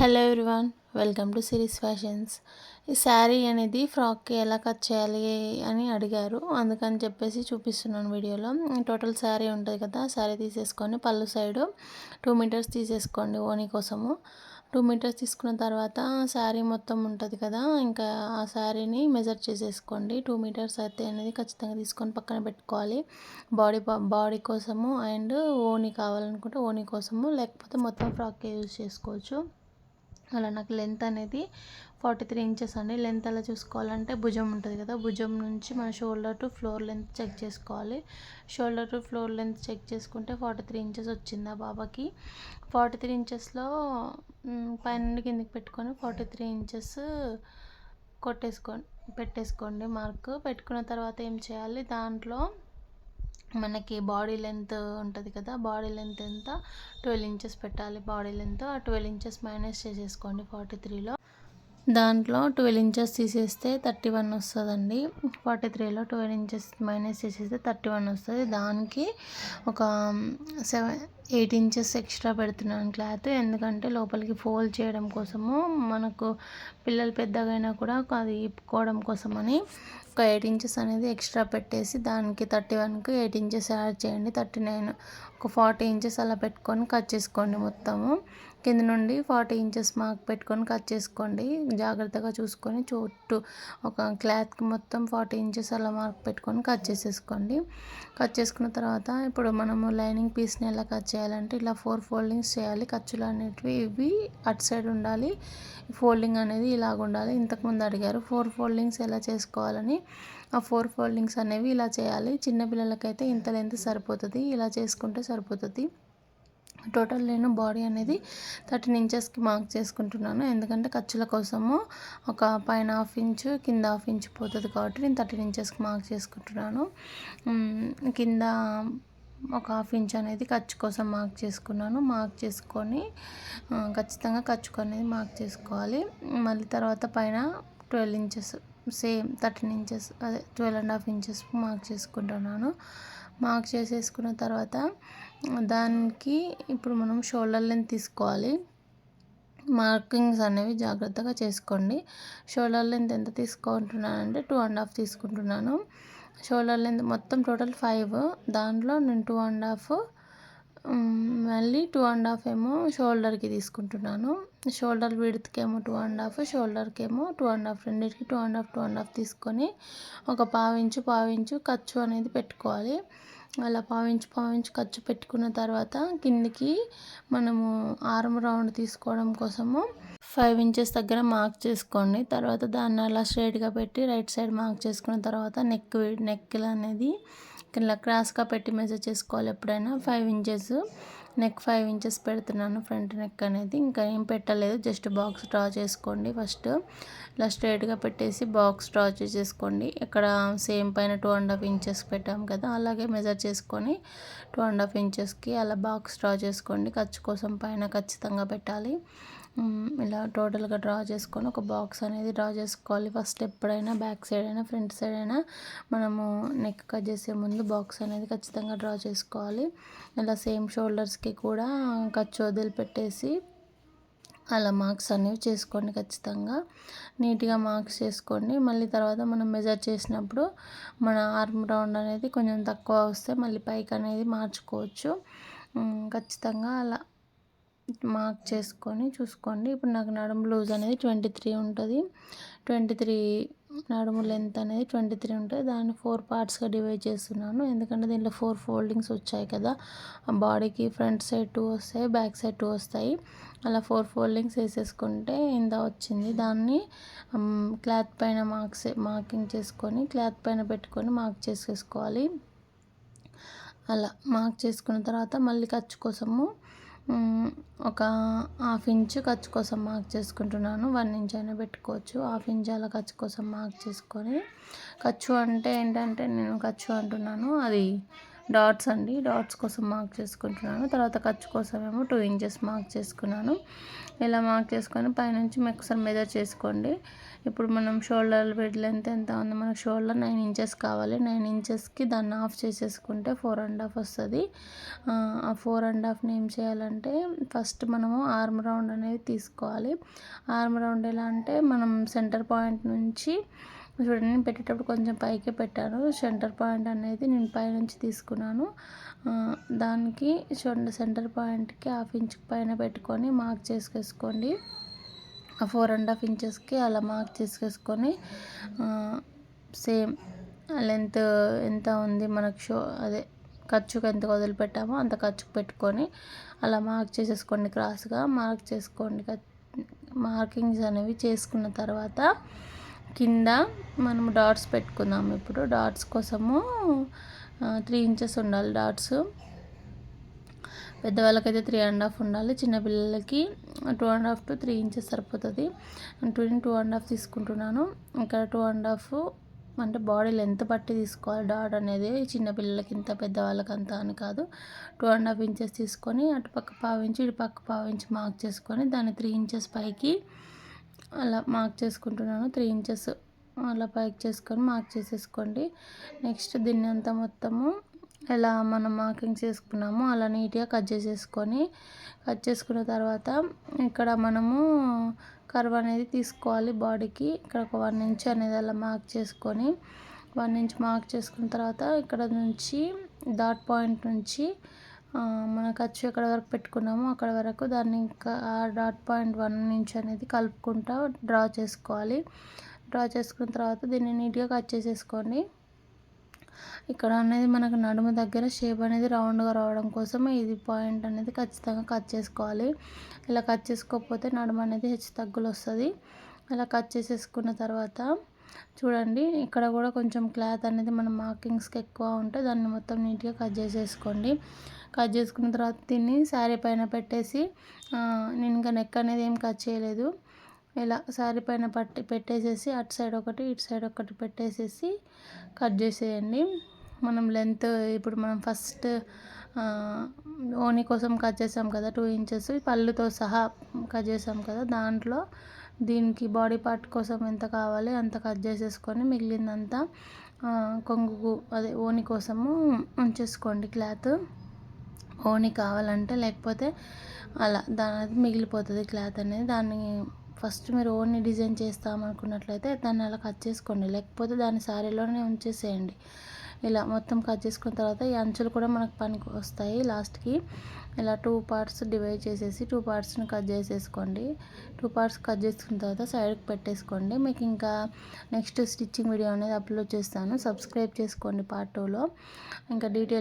Hello everyone welcome to series fashions ఈ శారీ అనేది ఫ్రాక్కి ఎలా కట్ చేయాలి అని అడిగారు. అందుకని చెప్పేసి చూపిస్తున్నాను వీడియోలో. టోటల్ శారీ ఉంటుంది కదా శారీ తీసేసుకొని పళ్ళు సైడు టూ మీటర్స్ తీసేసుకోండి ఓనీ కోసము. టూ మీటర్స్ తీసుకున్న తర్వాత శారీ మొత్తం ఉంటుంది కదా ఇంకా ఆ శారీని మెజర్ చేసేసుకోండి. టూ మీటర్స్ అయితే అనేది ఖచ్చితంగా తీసుకొని పక్కన పెట్టుకోవాలి. బాడీ బాడీ కోసము అండ్ ఓనీ కావాలనుకుంటే ఓనీ కోసము లేకపోతే మొత్తం ఫ్రాక్కే యూజ్ చేసుకోవచ్చు. అలా నాకు లెంత్ అనేది ఫార్టీ త్రీ ఇంచెస్ అండి. లెంత్ ఎలా చూసుకోవాలంటే భుజం ఉంటుంది కదా భుజం నుంచి మన shoulder to floor length check చేసుకోవాలి. Shoulder to floor length check చేసుకుంటే ఫార్టీ త్రీ ఇంచెస్ వచ్చింది ఆ బాబాకి. ఫార్టీ త్రీ ఇంచెస్లో పైన కిందకి పెట్టుకొని ఫార్టీ త్రీ ఇంచెస్ కొట్టేసుకోండి పెట్టేసుకోండి మార్క్. పెట్టుకున్న తర్వాత ఏం చేయాలి దాంట్లో మనకి బాడీ లెంత్ ఉంటుంది కదా బాడీ లెంత్ ఎంత? ట్వెల్వ్ ఇంచెస్ పెట్టాలి బాడీ లెంత్. ఆ ట్వెల్వ్ ఇంచెస్ మైనస్ చేసేసుకోండి ఫార్టీ త్రీలో దాంట్లో ట్వెల్వ్ ఇంచెస్ తీసేస్తే థర్టీ వన్ వస్తుందండి. ఫార్టీ త్రీలో ట్వెల్వ్ ఇంచెస్ మైనస్ చేసేస్తే థర్టీ వన్ వస్తుంది. దానికి ఒక సెవెన్ ఎయిట్ ఇంచెస్ ఎక్స్ట్రా పెడుతున్నాను క్లాత్. ఎందుకంటే లోపలికి ఫోల్డ్ చేయడం కోసము మనకు పిల్లలు పెద్దగైనా కూడా అది ఇప్పుకోవడం కోసమని ఒక ఎయిట్ ఇంచెస్ అనేది ఎక్స్ట్రా పెట్టేసి దానికి థర్టీ వన్కి ఎయిట్ ఇంచెస్ యాడ్ చేయండి. థర్టీ నైన్ ఒక ఫార్టీ ఇంచెస్ అలా పెట్టుకొని కట్ చేసుకోండి మొత్తము. కింద నుండి ఫార్టీ ఇంచెస్ మార్క్ పెట్టుకొని కట్ చేసుకోండి. జాగ్రత్తగా చూసుకొని చుట్టూ ఒక క్లాత్కి మొత్తం ఫార్టీ ఇంచెస్ అలా మార్క్ పెట్టుకొని కట్ చేసేసుకోండి. కట్ చేసుకున్న తర్వాత ఇప్పుడు మనము లైనింగ్ పీస్ని ఎలా కట్ చేయాలంటే ఇలా ఫోర్ ఫోల్డింగ్స్ చేయాలి. ఖర్చులు అనేటివి ఇవి అటు సైడ్ ఉండాలి. ఫోల్డింగ్ అనేది ఇలాగ ఉండాలి ఇంతకుముందు అడిగారు ఫోర్ ఫోల్డింగ్స్ ఎలా చేసుకోవాలని. ఆ ఫోర్ ఫోల్డింగ్స్ అనేవి ఇలా చేయాలి. చిన్నపిల్లలకైతే ఇంత లెంత్ సరిపోతుంది. ఇలా చేసుకుంటే సరిపోతుంది. టోటల్ నేను బాడీ అనేది థర్టీన్ ఇంచెస్కి మార్క్ చేసుకుంటున్నాను. ఎందుకంటే ఖర్చుల కోసము ఒక పైన హాఫ్ ఇంచు కింద హాఫ్ ఇంచ్ పోతుంది కాబట్టి నేను థర్టీన్ ఇంచెస్కి మార్క్ చేసుకుంటున్నాను. కింద ఒక హాఫ్ ఇంచ్ అనేది ఖర్చు కోసం మార్క్ చేసుకున్నాను. మార్క్ చేసుకొని ఖచ్చితంగా ఖర్చు అనేది మార్క్ చేసుకోవాలి. మళ్ళీ తర్వాత పైన twelve inches same thirteen inches అదే twelve and half inches mark చేసుకుంటున్నాను. మార్క్ చేసేసుకున్న తర్వాత దానికి ఇప్పుడు మనం షోల్డర్ లెంత్ తీసుకోవాలి. మార్కింగ్స్ అనేవి జాగ్రత్తగా చేసుకోండి. షోల్డర్ లెంత్ ఎంత తీసుకుంటున్నానంటే టూ అండ్ హాఫ్ తీసుకుంటున్నాను. షోల్డర్ లెంత్ మొత్తం టోటల్ ఫైవ్. దాంట్లో నేను టూ అండ్ హాఫ్ మళ్ళీ టూ అండ్ హాఫ్ ఏమో షోల్డర్కి తీసుకుంటున్నాను. షోల్డర్ విడ్త్కి ఏమో టూ అండ్ హాఫ్ షోల్డర్కి ఏమో టూ అండ్ హాఫ్ రెండింటికి two and half two and half తీసుకొని ఒక పావించు పావించు ఖర్చు అనేది పెట్టుకోవాలి. అలా పావించు పావించు ఖర్చు పెట్టుకున్న తర్వాత కిందికి మనము ఆర్మ్ రౌండ్ తీసుకోవడం కోసము ఫైవ్ ఇంచెస్ దగ్గర మార్క్ చేసుకోండి. తర్వాత దాన్ని అలా స్ట్రైట్గా పెట్టి రైట్ సైడ్ మార్క్ చేసుకున్న తర్వాత నెక్ నెక్ అనేది ఇలా క్రాస్గా పెట్టి మెసేజ్ చేసుకోవాలి ఎప్పుడైనా. Five inches neck five inches పెడుతున్నాను. ఫ్రంట్ నెక్ అనేది. ఇంకా ఏం పెట్టలేదు. జస్ట్ బాక్స్ డ్రా చేసుకోండి ఫస్ట్ ఇలా స్ట్రైట్గా పెట్టేసి బాక్స్ డ్రా చేసేసుకోండి. ఇక్కడ సేమ్ పైన టూ అండ్ హాఫ్ ఇంచెస్ పెట్టాం కదా అలాగే మెజర్ చేసుకొని టూ అండ్ హాఫ్ ఇంచెస్కి అలా బాక్స్ డ్రా చేసుకోండి. ఖర్చు కోసం పైన ఖచ్చితంగా పెట్టాలి. ఇలా టోటల్గా డ్రా చేసుకొని ఒక బాక్స్ అనేది డ్రా చేసుకోవాలి. ఫస్ట్ ఎప్పుడైనా బ్యాక్ సైడ్ అయినా ఫ్రంట్ సైడ్ అయినా మనము నెక్ కట్ చేసే ముందు బాక్స్ అనేది ఖచ్చితంగా డ్రా చేసుకోవాలి. ఇలా సేమ్ షోల్డర్స్కి కూడా ఖర్చు వదిలిపెట్టేసి అలా మార్క్స్ అనేవి చేసుకోండి ఖచ్చితంగా. నీట్గా మార్క్స్ చేసుకోండి. మళ్ళీ తర్వాత మనం మెజర్ చేసినప్పుడు మన ఆర్మ్ రౌండ్ అనేది కొంచెం తక్కువ వస్తే మళ్ళీ పైకి అనేది మార్చుకోవచ్చు. ఖచ్చితంగా అలా మార్క్ చేసుకొని చూసుకోండి. ఇప్పుడు నాకు నడుము లూజ్ అనేది ట్వంటీ త్రీ ఉంటుంది. ట్వంటీ త్రీ నడుము లెంత్ అనేది ట్వంటీ త్రీ ఉంటుంది. దాన్ని ఫోర్ పార్ట్స్గా డివైడ్ చేస్తున్నాను. ఎందుకంటే దీంట్లో ఫోర్ ఫోల్డింగ్స్ వచ్చాయి కదా. బాడీకి ఫ్రంట్ సైడ్ టూ వస్తాయి బ్యాక్ సైడ్ టూ వస్తాయి. అలా ఫోర్ ఫోల్డింగ్స్ వేసేసుకుంటే ఇంత వచ్చింది. దాన్ని క్లాత్ పైన మార్క్స్ మార్కింగ్ చేసుకొని క్లాత్ పైన పెట్టుకొని మార్క్ చేసేసుకోవాలి. అలా మార్క్ చేసుకున్న తర్వాత మళ్ళీ ఖర్చు కోసము ఒక హాఫ్ ఇంచ్ ఖర్చు కోసం మార్క్ చేసుకుంటున్నాను. వన్ ఇంచ్ అయినా పెట్టుకోవచ్చు. హాఫ్ ఇంచ్ అలా ఖర్చు కోసం మార్క్ చేసుకొని ఖర్చు అంటే ఏంటంటే నేను ఖర్చు అంటున్నాను. అది డాట్స్ అండి. డాట్స్ కోసం మార్క్ చేసుకుంటున్నాను. తర్వాత ఖర్చు కోసం ఏమో టూ ఇంచెస్ మార్క్ చేసుకున్నాను. ఇలా మార్క్ చేసుకొని పైనుంచి మీకు ఒకసారి మెజర్ చేసుకోండి. ఇప్పుడు మనం షోల్డర్ బెడ్ లెంత్ ఎంత ఉంది? మనకు షోల్డర్ నైన్ ఇంచెస్ కావాలి. నైన్ ఇంచెస్కి దాన్ని ఆఫ్ చేసేసుకుంటే ఫోర్ అండ్ హాఫ్ వస్తుంది. ఆ ఫోర్ అండ్ హాఫ్ని ఏం చేయాలంటే ఫస్ట్ మనము ఆర్మ్ రౌండ్ అనేది తీసుకోవాలి. ఆర్మ్ రౌండ్ ఎలా అంటే మనం సెంటర్ పాయింట్ నుంచి చూడండి నేను పెట్టేటప్పుడు కొంచెం పైకే పెట్టాను. సెంటర్ పాయింట్ అనేది నేను పైనుంచి తీసుకున్నాను. దానికి చూడండి సెంటర్ పాయింట్కి హాఫ్ ఇంచ్ పైన పెట్టుకొని మార్క్ చేసుకేసుకోండి ఫోర్ అండ్ హాఫ్ ఇంచెస్కి అలా మార్క్ చేసుకేసుకొని సేమ్ లెంత్ ఎంత ఉంది మనకు షో అదే ఖర్చుకు ఎంత వదిలిపెట్టామో అంత ఖర్చుకు పెట్టుకొని అలా మార్క్ చేసేసుకోండి క్రాస్గా. మార్క్ చేసుకోండి మార్కింగ్స్ అనేవి చేసుకున్న తర్వాత కింద మనం డాట్స్ పెట్టుకుందాం. ఇప్పుడు డాట్స్ కోసము త్రీ ఇంచెస్ ఉండాలి డాట్స్. పెద్దవాళ్ళకైతే త్రీ అండ్ హాఫ్ ఉండాలి చిన్నపిల్లలకి two and half to three inches సరిపోతుంది. టూ టూ అండ్ హాఫ్ తీసుకుంటున్నాను. ఇక్కడ టూ అండ్ హాఫ్ అంటే బాడీ లెంత్ బట్టి తీసుకోవాలి. డాట్ అనేది చిన్నపిల్లలకి ఇంత పెద్దవాళ్ళకి అంత అని కాదు. టూ అండ్ హాఫ్ ఇంచెస్ తీసుకొని అటు పక్క పావించి ఇటు పక్క పావించి మార్క్ చేసుకొని దాన్ని త్రీ ఇంచెస్ పైకి అలా మార్క్ చేసుకుంటున్నాను. త్రీ ఇంచెస్ అలా పైకి చేసుకొని మార్క్ చేసేసుకోండి. నెక్స్ట్ దీన్ని అంతా మొత్తము ఎలా మనం మార్కింగ్ చేసుకున్నామో అలా నీట్గా కట్ చేసేసుకొని కట్ చేసుకున్న తర్వాత ఇక్కడ మనము కర్వ్ అనేది తీసుకోవాలి బాడీకి. ఇక్కడ ఒక వన్ ఇంచ్ అనేది అలా మార్క్ చేసుకొని వన్ ఇంచ్ మార్క్ చేసుకున్న తర్వాత ఇక్కడ నుంచి డాట్ పాయింట్ నుంచి మన ఖర్చు ఎక్కడ వరకు పెట్టుకున్నామో అక్కడ వరకు దాన్ని ఇంకా ఆ డాట్ పాయింట్ వన్ నుంచి అనేది కలుపుకుంటా డ్రా చేసుకోవాలి. డ్రా చేసుకున్న తర్వాత దీన్ని నీట్గా కట్ చేసేసుకోండి. ఇక్కడ అనేది మనకు నడుము దగ్గర షేప్ అనేది రౌండ్గా రావడం కోసం ఇది పాయింట్ అనేది ఖచ్చితంగా కట్ చేసుకోవాలి. ఇలా కట్ చేసుకోకపోతే నడుము అనేది హెచ్చు తగ్గులు వస్తుంది ఇలా కట్ చేసేసుకున్న తర్వాత చూడండి ఇక్కడ కూడా కొంచెం క్లాత్ అనేది మన మార్కింగ్స్కి ఎక్కువ ఉంటే దాన్ని మొత్తం నీట్గా కట్ చేసేసుకోండి. కట్ చేసుకున్న తర్వాత దీన్ని శారీ పైన పెట్టేసి నేను ఇంకా నెక్ అనేది ఏం కట్ చేయలేదు. ఇలా శారీ పైన పట్టి పెట్టేసేసి అటు సైడ్ ఒకటి ఇటు సైడ్ ఒకటి పెట్టేసేసి కట్ చేసేయండి. మనం లెంత్ ఇప్పుడు మనం ఫస్ట్ ఓనీ కోసం కట్ చేసాం కదా టూ ఇంచెస్ పళ్ళుతో సహా కట్ చేసాం కదా దాంట్లో దీనికి బాడీ పార్ట్ కోసం ఎంత కావాలి అంత కట్ చేసేసుకొని మిగిలిందంతా కొంగు అదే ఓని కోసము ఉంచేసుకోండి క్లాత్. ఓని కావాలంటే లేకపోతే అలా దాని మిగిలిపోతుంది క్లాత్ అనేది. దాన్ని ఫస్ట్ మీరు ఓన్ని డిజైన్ చేస్తామనుకున్నట్లయితే దాన్ని అలా కట్ చేసుకోండి. లేకపోతే దాన్ని శారీలోనే ఉంచేసేయండి. ఇలా మొత్తం కట్ చేసుకున్న తర్వాత ఈ అంచులు కూడా మనకు పనికి వస్తాయి లాస్ట్కి. ఇలా టూ పార్ట్స్ డివైడ్ చేసేసి టూ పార్ట్స్ని కట్ చేసేసుకోండి. టూ పార్ట్స్ కట్ చేసుకున్న తర్వాత సైడ్కి పెట్టేసుకోండి. మీకు ఇంకా నెక్స్ట్ స్టిచ్చింగ్ వీడియో అనేది అప్లోడ్ చేస్తాను. సబ్స్క్రైబ్ చేసుకోండి పార్ట్ టూలో. ఇంకా డీటెయిల్